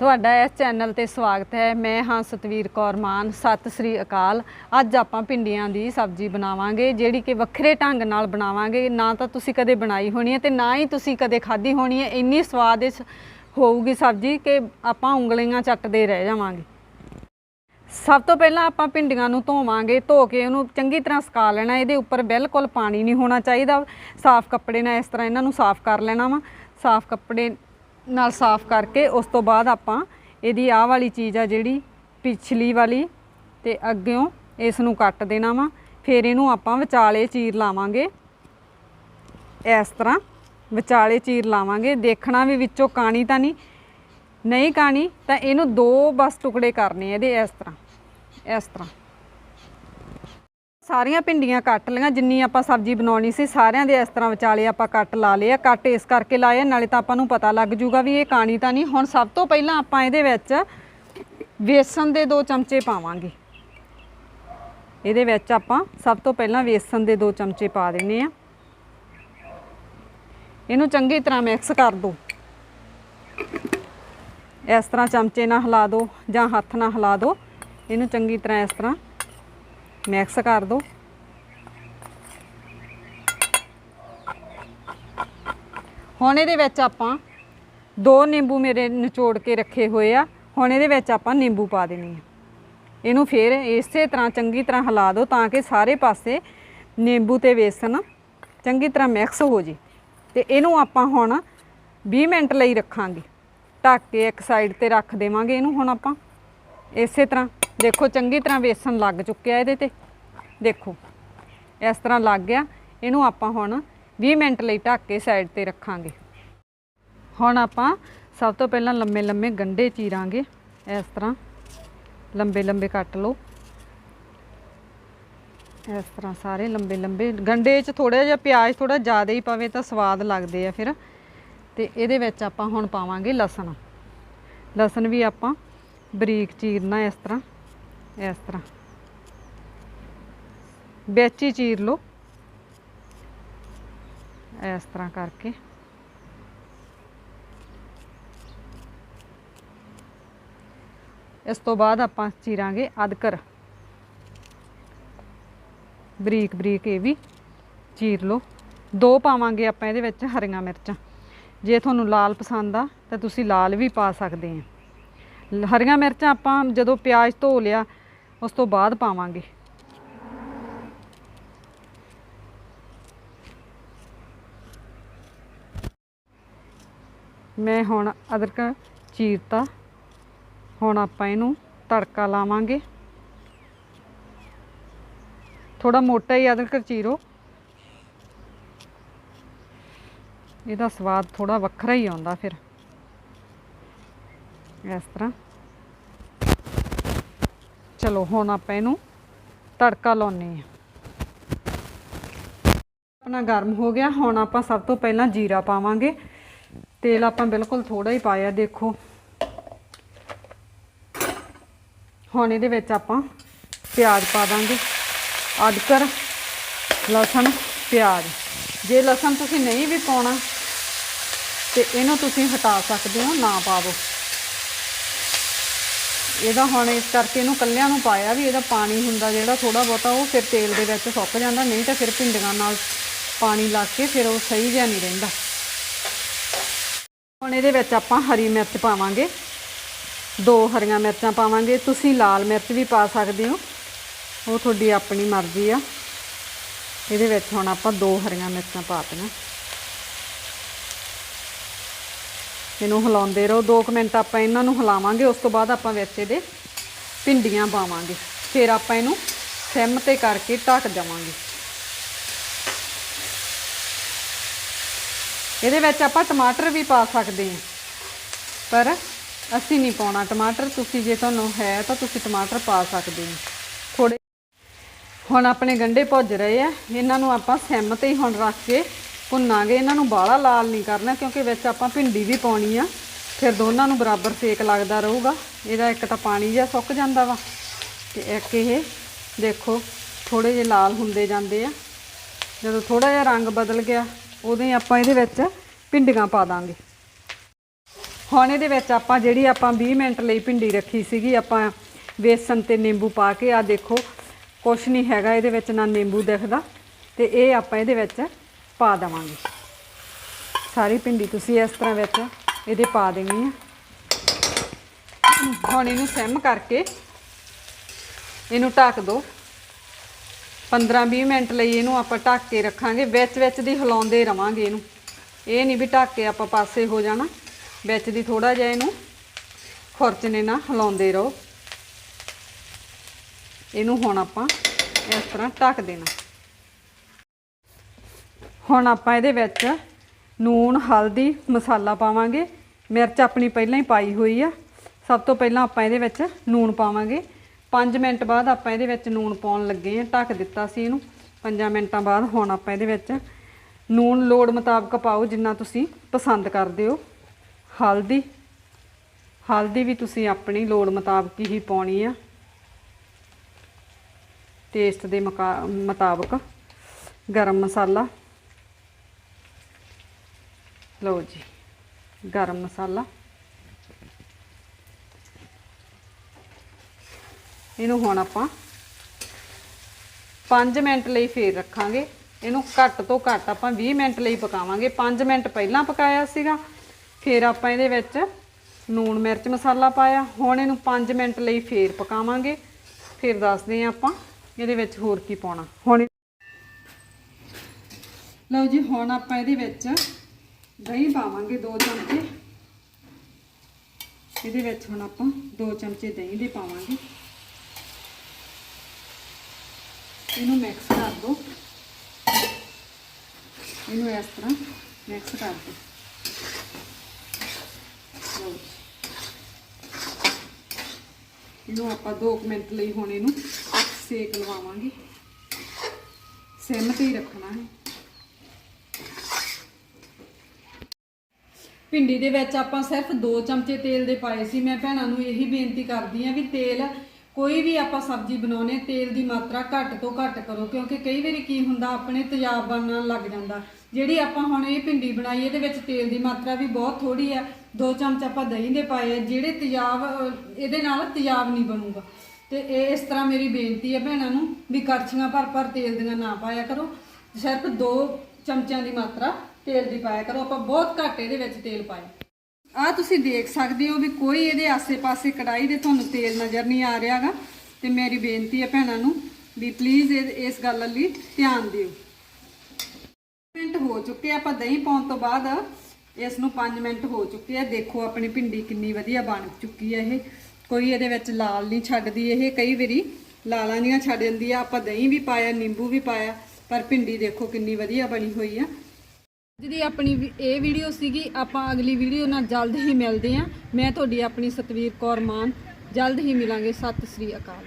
ਤੁਹਾਡਾ ਇਸ ਚੈਨਲ ਤੇ ਸਵਾਗਤ ਹੈ। ਮੈਂ ਹਾਂ ਸਤਵੀਰ ਕੌਰ ਮਾਨ। ਸਤਿ ਸ੍ਰੀ ਅਕਾਲ। ਅੱਜ ਆਪਾਂ ਭਿੰਡੀਆਂ ਦੀ ਸਬਜ਼ੀ ਬਣਾਵਾਂਗੇ, ਜਿਹੜੀ ਕਿ ਵੱਖਰੇ ਢੰਗ ਨਾਲ ਬਣਾਵਾਂਗੇ। ਨਾ ਤਾਂ ਤੁਸੀਂ ਕਦੇ ਬਣਾਈ ਹੋਣੀ ਹੈ ਤੇ ਨਾ ਹੀ ਤੁਸੀਂ ਕਦੇ ਖਾਧੀ ਹੋਣੀ ਹੈ। ਇੰਨੀ ਸਵਾਦ ਹੋਊਗੀ ਸਬਜ਼ੀ ਕਿ ਆਪਾਂ ਉਂਗਲੀਆਂ ਚੱਟਦੇ ਰਹਿ ਜਾਵਾਂਗੇ। ਸਭ ਤੋਂ ਪਹਿਲਾਂ ਆਪਾਂ ਭਿੰਡੀਆਂ ਨੂੰ ਧੋਵਾਂਗੇ, ਧੋ ਕੇ ਉਹਨੂੰ ਚੰਗੀ ਤਰ੍ਹਾਂ ਸੁਕਾ ਲੈਣਾ। ਇਹਦੇ ਉੱਪਰ ਬਿਲਕੁਲ ਪਾਣੀ ਨਹੀਂ ਹੋਣਾ ਚਾਹੀਦਾ। ਸਾਫ਼ ਕੱਪੜੇ ਨਾਲ ਇਸ ਤਰ੍ਹਾਂ ਇਹਨਾਂ ਨੂੰ ਸਾਫ਼ ਕਰ ਲੈਣਾ ਵਾ। ਸਾਫ਼ ਕੱਪੜੇ ਨਾਲ ਸਾਫ਼ ਕਰਕੇ ਉਸ ਤੋਂ ਬਾਅਦ ਆਪਾਂ ਇਹਦੀ ਆਹ ਵਾਲੀ ਚੀਜ਼ ਆ ਜਿਹੜੀ ਪਿਛਲੀ ਵਾਲੀ ਤੇ ਅੱਗਿਓਂ ਇਸ ਨੂੰ ਕੱਟ ਦੇਣਾ ਵਾ। ਫਿਰ ਇਹਨੂੰ ਆਪਾਂ ਵਿਚਾਲੇ ਚੀਰ ਲਾਵਾਂਗੇ। ਇਸ ਤਰ੍ਹਾਂ ਵਿਚਾਲੇ ਚੀਰ ਲਾਵਾਂਗੇ। ਦੇਖਣਾ ਵੀ ਵਿੱਚੋਂ ਕਾਣੀ ਤਾਂ ਨਹੀਂ। ਨਹੀਂ ਕਾਣੀ ਤਾਂ ਇਹਨੂੰ ਦੋ ਬਸ ਟੁਕੜੇ ਕਰਨੇ ਇਹਦੇ ਇਸ ਤਰ੍ਹਾਂ। ਇਸ ਤਰ੍ਹਾਂ। ਸਾਰੀਆਂ ਭਿੰਡੀਆਂ ਕੱਟ ਲਈਆਂ ਜਿੰਨੀ ਆਪਾਂ ਸਬਜ਼ੀ ਬਣਾਉਣੀ ਸੀ ਸਾਰਿਆਂ ਦੇ ਇਸ ਤਰ੍ਹਾਂ ਵਿਚਾਲੇ ਆਪਾਂ ਕੱਟ ਲਾ ਲਏ ਆ ਕੱਟ ਇਸ ਕਰਕੇ ਲਾਏ ਆ, ਨਾਲੇ ਤਾਂ ਆਪਾਂ ਨੂੰ ਪਤਾ ਲੱਗ ਜੂਗਾ ਵੀ ਇਹ ਕਾਣੀ ਤਾਂ ਨਹੀਂ। ਹੁਣ ਸਭ ਤੋਂ ਪਹਿਲਾਂ ਆਪਾਂ ਇਹਦੇ ਵਿੱਚ ਵੇਸਣ ਦੇ ਦੋ ਚਮਚੇ ਪਾਵਾਂਗੇ। ਇਹਦੇ ਵਿੱਚ ਆਪਾਂ ਸਭ ਤੋਂ ਪਹਿਲਾਂ ਵੇਸਣ ਦੇ ਦੋ ਚਮਚੇ ਪਾ ਦਿੰਨੇ ਆ। ਇਹਨੂੰ ਚੰਗੀ ਤਰ੍ਹਾਂ ਮਿਕਸ ਕਰ ਦਿਓ ਇਸ ਤਰ੍ਹਾਂ ਚਮਚੇ ਨਾਲ ਹਿਲਾ ਦਿਓ ਜਾਂ ਹੱਥ ਨਾਲ ਹਿਲਾ ਦਿਓ ਇਹਨੂੰ ਚੰਗੀ ਤਰ੍ਹਾਂ ਇਸ ਤਰ੍ਹਾਂ ਮਿਕਸ ਕਰ ਦਿਓ ਹੁਣ ਇਹਦੇ ਵਿੱਚ ਆਪਾਂ ਦੋ ਨਿੰਬੂ ਮੇਰੇ ਨਿਚੋੜ ਕੇ ਰੱਖੇ ਹੋਏ ਆ। ਹੁਣ ਇਹਦੇ ਵਿੱਚ ਆਪਾਂ ਨਿੰਬੂ ਪਾ ਦੇਣੀ ਆ। ਇਹਨੂੰ ਫੇਰ ਇਸੇ ਤਰ੍ਹਾਂ ਚੰਗੀ ਤਰ੍ਹਾਂ ਹਿਲਾ ਦਿਓ ਤਾਂ ਕਿ ਸਾਰੇ ਪਾਸੇ ਨਿੰਬੂ ਤੇ ਵੇਸਣ ਚੰਗੀ ਤਰ੍ਹਾਂ ਮਿਕਸ ਹੋ ਜੇ। ਤੇ ਇਹਨੂੰ ਆਪਾਂ ਹੁਣ 20 ਮਿੰਟ ਲਈ ਰੱਖਾਂਗੇ। ਢੱਕ ਕੇ ਇੱਕ ਸਾਈਡ ਤੇ ਰੱਖ ਦੇਵਾਂਗੇ ਇਹਨੂੰ ਹੁਣ ਆਪਾਂ। ਇਸੇ ਤਰ੍ਹਾਂ ਦੇਖੋ, ਚੰਗੀ ਤਰ੍ਹਾਂ ਵੇਸਣ ਲੱਗ ਚੁੱਕਿਆ ਇਹਦੇ ਤੇ। ਦੇਖੋ, ਇਸ ਤਰ੍ਹਾਂ ਲੱਗ ਗਿਆ। ਇਹਨੂੰ ਆਪਾਂ ਹੁਣ 20 ਮਿੰਟ ਲਈ ਢੱਕ ਕੇ ਸਾਈਡ ਤੇ ਰੱਖਾਂਗੇ। ਹੁਣ ਆਪਾਂ ਸਭ ਤੋਂ ਪਹਿਲਾਂ ਲੰਮੇ ਲੰਮੇ ਗੰਢੇ ਚੀਰਾਂਗੇ। ਇਸ ਤਰ੍ਹਾਂ ਲੰਬੇ ਲੰਬੇ ਕੱਟ ਲਓ। ਇਸ ਤਰ੍ਹਾਂ ਸਾਰੇ ਲੰਬੇ ਲੰਬੇ ਗੰਢੇ 'ਚ ਥੋੜਾ ਜਿਹਾ ਪਿਆਜ਼ ਥੋੜਾ ਜ਼ਿਆਦਾ ਹੀ ਪਾਵੇ ਤਾਂ ਸਵਾਦ ਲੱਗਦੇ ਆ ਫਿਰ। ਤੇ ਇਹਦੇ ਵਿੱਚ ਆਪਾਂ ਹੁਣ ਪਾਵਾਂਗੇ ਲਸਣ। ਲਸਣ ਵੀ ਆਪਾਂ ਬਰੀਕ ਚੀਰਨਾ ਇਸ ਤਰ੍ਹਾਂ। ਇਸ ਤਰ੍ਹਾਂ। ਵਿੱਚ ਹੀ ਚੀਰ ਲਓ। ਇਸ ਤਰ੍ਹਾਂ ਕਰਕੇ। ਇਸ ਤੋਂ ਬਾਅਦ ਆਪਾਂ ਚੀਰਾਂਗੇ ਅਦਕਰ। ਬਰੀਕ ਬਰੀਕ ਇਹ ਵੀ ਚੀਰ ਲਓ। ਦੋ ਪਾਵਾਂਗੇ ਆਪਾਂ ਇਹਦੇ ਵਿੱਚ ਹਰੀਆਂ ਮਿਰਚਾਂ। ਜੇ ਤੁਹਾਨੂੰ ਲਾਲ ਪਸੰਦ ਆ, ਤਾਂ ਤੁਸੀਂ ਲਾਲ ਵੀ ਪਾ ਸਕਦੇ ਆ। ਹਰੀਆਂ ਮਿਰਚਾਂ ਆਪਾਂ ਜਦੋਂ ਪਿਆਜ਼ ਧੋ ਲਿਆ ਉਸ ਤੋਂ ਬਾਅਦ ਪਾਵਾਂਗੇ। ਮੈਂ ਹੁਣ ਅਦਰਕ ਚੀਰਤਾ, ਹੁਣ ਆਪਾਂ ਇਹਨੂੰ ਤੜਕਾ ਲਾਵਾਂਗੇ। ਥੋੜਾ ਮੋਟਾ ਹੀ ਅਦਰਕ ਚੀਰੋ। ਇਹਦਾ ਸਵਾਦ ਥੋੜਾ ਵੱਖਰਾ ਹੀ ਆਉਂਦਾ ਫਿਰ। ਇਸ ਤਰ੍ਹਾਂ। ਚਲੋ, ਹੁਣ ਆਪਾਂ ਇਹਨੂੰ ਤੜਕਾ ਲਾਉਨੇ ਆ ਆਪਣਾ ਗਰਮ ਹੋ ਗਿਆ। ਹੁਣ ਆਪਾਂ ਸਭ ਤੋਂ ਪਹਿਲਾਂ ਜੀਰਾ ਪਾਵਾਂਗੇ। ਤੇਲ ਆਪਾਂ ਬਿਲਕੁਲ ਥੋੜਾ ਹੀ ਪਾਇਆ, ਦੇਖੋ। ਹੁਣ ਇਹਦੇ ਵਿੱਚ ਆਪਾਂ ਪਿਆਜ਼ ਪਾ ਦਾਂਗੇ। ਅਦਰਕ, ਲਸਣ, ਪਿਆਜ਼। ਜੇ ਲਸਣ ਤੁਸੀਂ ਨਹੀਂ ਵੀ ਪਾਉਣਾ, ਤੇ ਇਹਨੂੰ ਤੁਸੀਂ ਹਟਾ ਸਕਦੇ ਹੋ, ਨਾ ਪਾਵੋ। ਇਹਦਾ ਹੁਣ ਇਸ ਕਰਕੇ ਇਹਨੂੰ ਕੱਲਿਆਂ ਨੂੰ ਪਾਇਆ ਵੀ ਇਹਦਾ ਪਾਣੀ ਹੁੰਦਾ ਜਿਹੜਾ ਥੋੜਾ ਬਹੁਤਾ, ਉਹ ਫਿਰ ਤੇਲ ਦੇ ਵਿੱਚ ਸੁੱਕ ਜਾਂਦਾ, ਨਹੀਂ ਤਾਂ ਫਿਰ ਭਿੰਡੀਆਂ ਨਾਲ ਪਾਣੀ ਲੱਗ ਕੇ ਫਿਰ ਉਹ ਸਹੀ ਜਿਹਾ ਨਹੀਂ ਰਹਿੰਦਾ। ਹੁਣ ਇਹਦੇ ਵਿੱਚ ਆਪਾਂ ਹਰੀ ਮਿਰਚ ਪਾਵਾਂਗੇ। ਦੋ ਹਰੀਆਂ ਮਿਰਚਾਂ ਪਾਵਾਂਗੇ। ਤੁਸੀਂ ਲਾਲ ਮਿਰਚ ਵੀ ਪਾ ਸਕਦੇ ਹੋ। ਉਹ ਤੁਹਾਡੀ ਆਪਣੀ ਮਰਜ਼ੀ ਆ। ਇਹਦੇ ਵਿੱਚ ਹੁਣ ਆਪਾਂ ਦੋ ਹਰੀਆਂ ਮਿਰਚਾਂ ਪਾਤੀਆਂ ਇਹਨੂੰ ਹਿਲਾਉਂਦੇ ਰਹੋ। 2 ਮਿੰਟ ਆਪਾਂ ਇਹਨਾਂ ਨੂੰ ਹਿਲਾਵਾਂਗੇ, ਉਸ ਤੋਂ ਬਾਅਦ ਆਪਾਂ ਵਿੱਚ ਇਹਦੇ ਭਿੰਡੀਆਂ ਪਾਵਾਂਗੇ। ਫਿਰ ਆਪਾਂ ਇਹਨੂੰ ਸਿਮ ਤੇ ਕਰਕੇ ਢੱਕ ਦੇਵਾਂਗੇ। ਇਹਦੇ ਵਿੱਚ ਆਪਾਂ ਟਮਾਟਰ ਵੀ ਪਾ ਸਕਦੇ ਹਾਂ। ਪਰ ਅਸੀਂ ਨਹੀਂ ਪਾਉਣਾ ਟਮਾਟਰ। ਤੁਸੀਂ ਜੇ ਤੁਹਾਨੂੰ ਹੈ ਤਾਂ ਤੁਸੀਂ ਟਮਾਟਰ ਪਾ ਸਕਦੇ ਹੋ। ਥੋੜੇ ਹੁਣ ਆਪਣੇ ਗੰਡੇ ਭੁੱਜ ਰਹੇ ਆ। ਇਹਨਾਂ ਨੂੰ ਆਪਾਂ ਸਿਮ ਤੇ ਹੀ ਹੁਣ ਰੱਖ ਕੇ ਭੁੰਨਾਂਗੇ, ਇਹਨਾਂ ਨੂੰ ਬਾਹਲਾ ਲਾਲ ਨਹੀਂ ਕਰਨਾ, ਕਿਉਂਕਿ ਵਿੱਚ ਆਪਾਂ ਭਿੰਡੀ ਵੀ ਪਾਉਣੀ ਆ। ਫਿਰ ਦੋਨਾਂ ਨੂੰ ਬਰਾਬਰ ਸੇਕ ਲੱਗਦਾ ਰਹੂਗਾ। ਇਹਦਾ ਇੱਕ ਤਾਂ ਪਾਣੀ ਜਿਹਾ ਸੁੱਕ ਜਾਂਦਾ ਵਾ, ਤੇ ਇੱਕ ਇਹ ਦੇਖੋ ਥੋੜੇ ਜਿਹੇ ਲਾਲ ਹੁੰਦੇ ਜਾਂਦੇ ਆ। ਜਦੋਂ ਥੋੜਾ ਜਿਹਾ ਰੰਗ ਬਦਲ ਗਿਆ, ਉਦੋਂ ਹੀ ਆਪਾਂ ਇਹਦੇ ਵਿੱਚ ਭਿੰਡੀਆਂ ਪਾ ਦਾਂਗੇ। ਹੁਣ ਇਹਦੇ ਵਿੱਚ ਆਪਾਂ ਜਿਹੜੀ ਆਪਾਂ 20 ਮਿੰਟ ਲਈ ਭਿੰਡੀ ਰੱਖੀ ਸੀਗੀ, ਆਪਾਂ ਵੇਸਣ ਤੇ ਨਿੰਬੂ ਪਾ ਕੇ ਆ ਦੇਖੋ, ਕੁਛ ਨਹੀਂ ਹੈਗਾ ਇਹਦੇ ਵਿੱਚ ਨਾ ਨਿੰਬੂ ਦਿਖਦਾ। ਤੇ ਇਹ ਆਪਾਂ ਇਹਦੇ ਵਿੱਚ ਪਾ ਦੇਵਾਂਗੇ। ਸਾਰੀ ਭਿੰਡੀ ਤੁਸੀਂ ਇਸ ਤਰ੍ਹਾਂ ਵਿੱਚ ਇਹਦੇ ਪਾ ਦੇਣੀ ਆ ਹੁਣ ਇਹਨੂੰ ਸਿਮ ਕਰਕੇ ਇਹਨੂੰ ਢੱਕ ਦਿਓ 15-20 ਮਿੰਟ ਲਈ ਇਹਨੂੰ ਆਪਾਂ ਢੱਕ ਕੇ ਰੱਖਾਂਗੇ। ਵਿੱਚ ਵਿੱਚ ਦੀ ਹਿਲਾਉਂਦੇ ਰਵਾਂਗੇ ਇਹਨੂੰ। ਇਹ ਨਹੀਂ ਵੀ ਢੱਕ ਕੇ ਆਪਾਂ ਪਾਸੇ ਹੋ ਜਾਣਾ। ਵਿੱਚ ਦੀ ਥੋੜਾ ਜਿਹਾ ਇਹਨੂੰ ਖੁਰਚਣੇ ਨਾਲ ਹਿਲਾਉਂਦੇ ਰਹੋ। ਇਹਨੂੰ ਹੁਣ ਆਪਾਂ ਇਸ ਤਰ੍ਹਾਂ ਢੱਕ ਦੇਣਾ। ਹੁਣ ਆਪਾਂ ਇਹਦੇ ਵਿੱਚ ਨੂਣ, ਹਲਦੀ, ਮਸਾਲਾ ਪਾਵਾਂਗੇ। ਮਿਰਚ ਆਪਣੀ ਪਹਿਲਾਂ ਹੀ ਪਾਈ ਹੋਈ ਆ। ਸਭ ਤੋਂ ਪਹਿਲਾਂ ਆਪਾਂ ਇਹਦੇ ਵਿੱਚ ਨੂਣ ਪਾਵਾਂਗੇ। 5 ਮਿੰਟ ਬਾਅਦ ਆਪਾਂ ਇਹਦੇ ਵਿੱਚ ਨੂਣ ਪਾਉਣ ਲੱਗੇ ਆ ਢੱਕ ਦਿੱਤਾ ਸੀ ਇਹਨੂੰ। 5 ਮਿੰਟਾਂ ਬਾਅਦ ਹੁਣ ਆਪਾਂ ਇਹਦੇ ਵਿੱਚ ਨੂਣ ਲੋੜ ਮੁਤਾਬਕ ਪਾਓ ਜਿੰਨਾ ਤੁਸੀਂ ਪਸੰਦ ਕਰਦੇ ਹੋ। ਹਲਦੀ। ਹਲਦੀ ਵੀ ਤੁਸੀਂ ਆਪਣੀ ਲੋੜ ਮੁਤਾਬਕ ਹੀ ਪਾਉਣੀ ਆ। ਟੇਸਟ ਦੇ ਮੁਕਾ- ਮੁਤਾਬਕ ਗਰਮ ਮਸਾਲਾ। ਲਓ ਜੀ, ਗਰਮ ਮਸਾਲਾ। ਇਹਨੂੰ ਹੁਣ ਆਪਾਂ 5 ਮਿੰਟ ਲਈ ਫੇਰ ਰੱਖਾਂਗੇ। ਇਹਨੂੰ ਘੱਟ ਤੋਂ ਘੱਟ ਆਪਾਂ 20 ਮਿੰਟ ਲਈ ਪਕਾਵਾਂਗੇ। 5 ਮਿੰਟ ਪਹਿਲਾਂ ਪਕਾਇਆ ਸੀਗਾ, ਫਿਰ ਆਪਾਂ ਇਹਦੇ ਵਿੱਚ ਲੂਣ ਮਿਰਚ ਮਸਾਲਾ ਪਾਇਆ। ਹੁਣ ਇਹਨੂੰ 5 ਮਿੰਟ ਲਈ ਫੇਰ ਪਕਾਵਾਂਗੇ। ਫਿਰ ਦੱਸਦੇ ਹਾਂ ਆਪਾਂ ਇਹਦੇ ਵਿੱਚ ਹੋਰ ਕੀ ਪਾਉਣਾ। ਹੁਣ ਲਓ ਜੀ, ਹੁਣ ਆਪਾਂ ਇਹਦੇ ਵਿੱਚ ਦਹੀਂ ਪਾਵਾਂਗੇ 2 ਚਮਚੇ। ਇਹਦੇ ਵਿੱਚ ਹੁਣ ਆਪਾਂ 2 ਚਮਚੇ ਦਹੀਂ ਦੇ ਪਾਵਾਂਗੇ। ਇਹਨੂੰ ਮਿਕਸ ਕਰ ਦਿਓ ਇਹਨੂੰ ਇਸ ਤਰ੍ਹਾਂ ਮਿਕਸ ਕਰ ਦਿਓ ਇਹਨੂੰ ਆਪਾਂ 2 ਮਿੰਟ ਲਈ ਹੁਣ ਇਹਨੂੰ ਸੇਕ ਲਵਾਵਾਂਗੇ। ਸਿਮ ਤੇ ਹੀ ਰੱਖਣਾ ਹੈ। ਭਿੰਡੀ ਦੇ ਵਿੱਚ ਆਪਾਂ ਸਿਰਫ 2 ਚਮਚੇ ਤੇਲ ਦੇ ਪਾਏ ਸੀ। ਮੈਂ ਭੈਣਾਂ ਨੂੰ ਇਹੀ ਬੇਨਤੀ ਕਰਦੀ ਆ ਵੀ ਤੇਲ, ਕੋਈ ਵੀ ਆਪਾਂ ਸਬਜ਼ੀ ਬਣਾਉਨੇ ਤੇਲ ਦੀ ਮਾਤਰਾ ਘੱਟ ਤੋਂ ਘੱਟ ਕਰੋ, ਕਿਉਂਕਿ ਕਈ ਵਾਰੀ ਕੀ ਹੁੰਦਾ, ਆਪਣੇ ਤੇਜ਼ਾਬ ਬਣਨ ਲੱਗ ਜਾਂਦਾ। ਜਿਹੜੀ ਆਪਾਂ ਹੁਣ ਇਹ ਭਿੰਡੀ ਬਣਾਈ, ਇਹਦੇ ਵਿੱਚ ਤੇਲ ਦੀ ਮਾਤਰਾ ਵੀ ਬਹੁਤ ਥੋੜੀ ਆ 2 ਚਮਚ ਆਪਾਂ ਦਹੀਂ ਦੇ ਪਾਏ ਆ ਜਿਹੜੇ ਤੇਜ਼ਾਬ ਇਹਦੇ ਨਾਲ ਤੇਜ਼ਾਬ ਨਹੀਂ ਬਣੂਗਾ। ਤੇ ਇਹ ਇਸ ਤਰ੍ਹਾਂ ਮੇਰੀ ਬੇਨਤੀ ਹੈ ਭੈਣਾਂ ਨੂੰ ਵੀ ਕੜਛੀਆਂ ਭਰ ਭਰ ਤੇਲ ਦੀਆਂ ਨਾ ਪਾਇਆ ਕਰੋ। ਸਿਰਫ 2 ਚਮਚਿਆਂ ਦੀ ਮਾਤਰਾ ਤੇਲ ਦੀ ਪਾਇਆ ਕਰੋ, ਆਪਾਂ ਬਹੁਤ ਘੱਟ ਇਹਦੇ ਵਿੱਚ ਤੇਲ ਪਾਇਆ। ਆ ਤੁਸੀਂ ਦੇਖ ਸਕਦੇ ਹੋ ਵੀ ਕੋਈ ਇਹਦੇ ਆਸੇ-ਪਾਸੇ ਕੜਾਈ ਦੇ ਤੁਹਾਨੂੰ ਤੇਲ ਨਜ਼ਰ ਨਹੀਂ ਆ ਰਿਹਾਗਾ ਤੇ ਮੇਰੀ ਬੇਨਤੀ ਹੈ ਭੈਣਾਂ ਨੂੰ ਵੀ ਪਲੀਜ਼ ਇਸ ਗੱਲ ਲਈ ਧਿਆਨ ਦਿਓ। ਮਿੰਟ ਹੋ ਚੁੱਕੇ ਆਪਾਂ ਦਹੀਂ ਪਾਉਣ ਤੋਂ ਬਾਅਦ ਇਸ ਨੂੰ 5 ਮਿੰਟ ਹੋ ਚੁੱਕੇ ਆ। ਦੇਖੋ ਆਪਣੀ ਭਿੰਡੀ ਕਿੰਨੀ ਵਧੀਆ ਬਣ ਚੁੱਕੀ ਹੈ ਇਹ। ਕੋਈ ਇਹਦੇ ਵਿੱਚ ਲਾਲ ਨਹੀਂ ਛੱਡਦੀ ਇਹ। ਕਈ ਵਾਰੀ ਲਾਲਾਂ ਦੀਆਂ ਛੱਡ ਜਾਂਦੀ ਆ। ਆਪਾਂ ਦਹੀਂ ਵੀ ਪਾਇਆ, ਨਿੰਬੂ ਵੀ ਪਾਇਆ, ਪਰ ਭਿੰਡੀ ਦੇਖੋ ਕਿੰਨੀ ਵਧੀਆ ਬਣੀ ਹੋਈ ਆ। ਜਿਹਦੀ ਆਪਣੀ ਇਹ ਵੀਡੀਓ ਸੀਗੀ, ਆਪਾਂ ਅਗਲੀ ਵੀਡੀਓ ਨਾਲ ਜਲਦ ਹੀ ਮਿਲਦੇ ਹਾਂ। ਮੈਂ ਤੁਹਾਡੀ ਆਪਣੀ ਸਤਵੀਰ ਕੌਰ ਮਾਨ। ਜਲਦ ਹੀ ਮਿਲਾਂਗੇ। ਸਤਿ ਸ੍ਰੀ ਅਕਾਲ।